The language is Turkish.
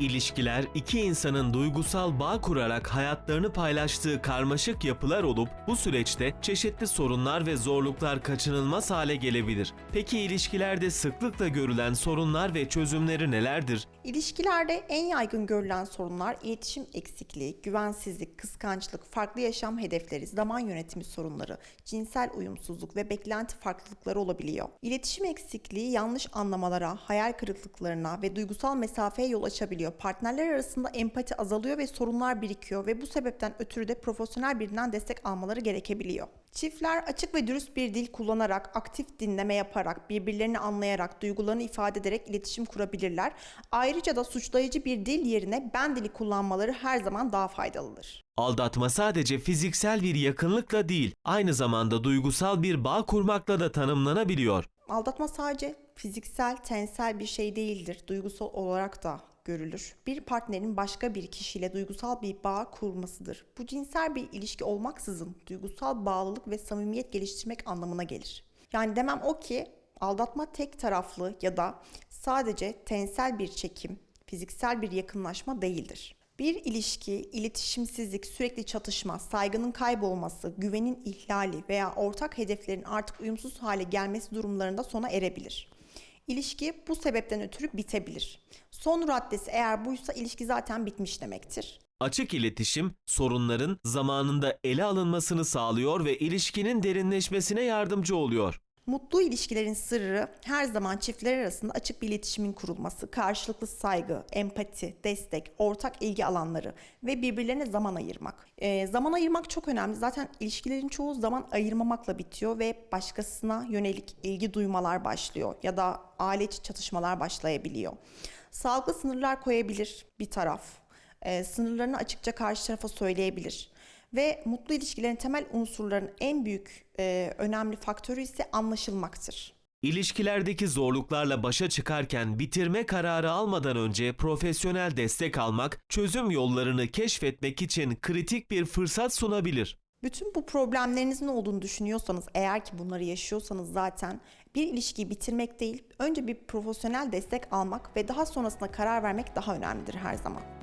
İlişkiler iki insanın duygusal bağ kurarak hayatlarını paylaştığı karmaşık yapılar olup bu süreçte çeşitli sorunlar ve zorluklar kaçınılmaz hale gelebilir. Peki ilişkilerde sıklıkla görülen sorunlar ve çözümleri nelerdir? İlişkilerde en yaygın görülen sorunlar iletişim eksikliği, güvensizlik, kıskançlık, farklı yaşam hedefleri, zaman yönetimi sorunları, cinsel uyumsuzluk ve beklenti farklılıkları olabiliyor. İletişim eksikliği yanlış anlamalara, hayal kırıklıklarına ve duygusal mesafeye yol açabiliyor. Partnerler arasında empati azalıyor ve sorunlar birikiyor ve bu sebepten ötürü de profesyonel birinden destek almaları gerekebiliyor. Çiftler açık ve dürüst bir dil kullanarak, aktif dinleme yaparak, birbirlerini anlayarak, duygularını ifade ederek iletişim kurabilirler. Ayrıca da suçlayıcı bir dil yerine ben dili kullanmaları her zaman daha faydalıdır. Aldatma sadece fiziksel bir yakınlıkla değil, aynı zamanda duygusal bir bağ kurmakla da tanımlanabiliyor. Aldatma sadece fiziksel, tensel bir şey değildir. Duygusal olarak da görülür. Bir partnerin başka bir kişiyle duygusal bir bağ kurmasıdır. Bu cinsel bir ilişki olmaksızın duygusal bağlılık ve samimiyet geliştirmek anlamına gelir. Yani demem o ki aldatma tek taraflı ya da sadece tensel bir çekim, fiziksel bir yakınlaşma değildir. Bir ilişki, iletişimsizlik, sürekli çatışma, saygının kaybolması, güvenin ihlali veya ortak hedeflerin artık uyumsuz hale gelmesi durumlarında sona erebilir. İlişki bu sebepten ötürü bitebilir. Son raddesi eğer buysa ilişki zaten bitmiş demektir. Açık iletişim, sorunların zamanında ele alınmasını sağlıyor ve ilişkinin derinleşmesine yardımcı oluyor. Mutlu ilişkilerin sırrı her zaman çiftler arasında açık bir iletişimin kurulması, karşılıklı saygı, empati, destek, ortak ilgi alanları ve birbirlerine zaman ayırmak. Ee, zaman ayırmak çok önemli. Zaten ilişkilerin çoğu zaman ayırmamakla bitiyor ve başkasına yönelik ilgi duymalar başlıyor ya da aile içi çatışmalar başlayabiliyor. Sağlıklı sınırlar koyabilir bir taraf. Ee, sınırlarını açıkça karşı tarafa söyleyebilir. Ve mutlu ilişkilerin temel unsurların en büyük e, önemli faktörü ise anlaşılmaktır. İlişkilerdeki zorluklarla başa çıkarken bitirme kararı almadan önce profesyonel destek almak, çözüm yollarını keşfetmek için kritik bir fırsat sunabilir. Bütün bu problemlerinizin olduğunu düşünüyorsanız, eğer ki bunları yaşıyorsanız zaten bir ilişkiyi bitirmek değil, önce bir profesyonel destek almak ve daha sonrasında karar vermek daha önemlidir her zaman.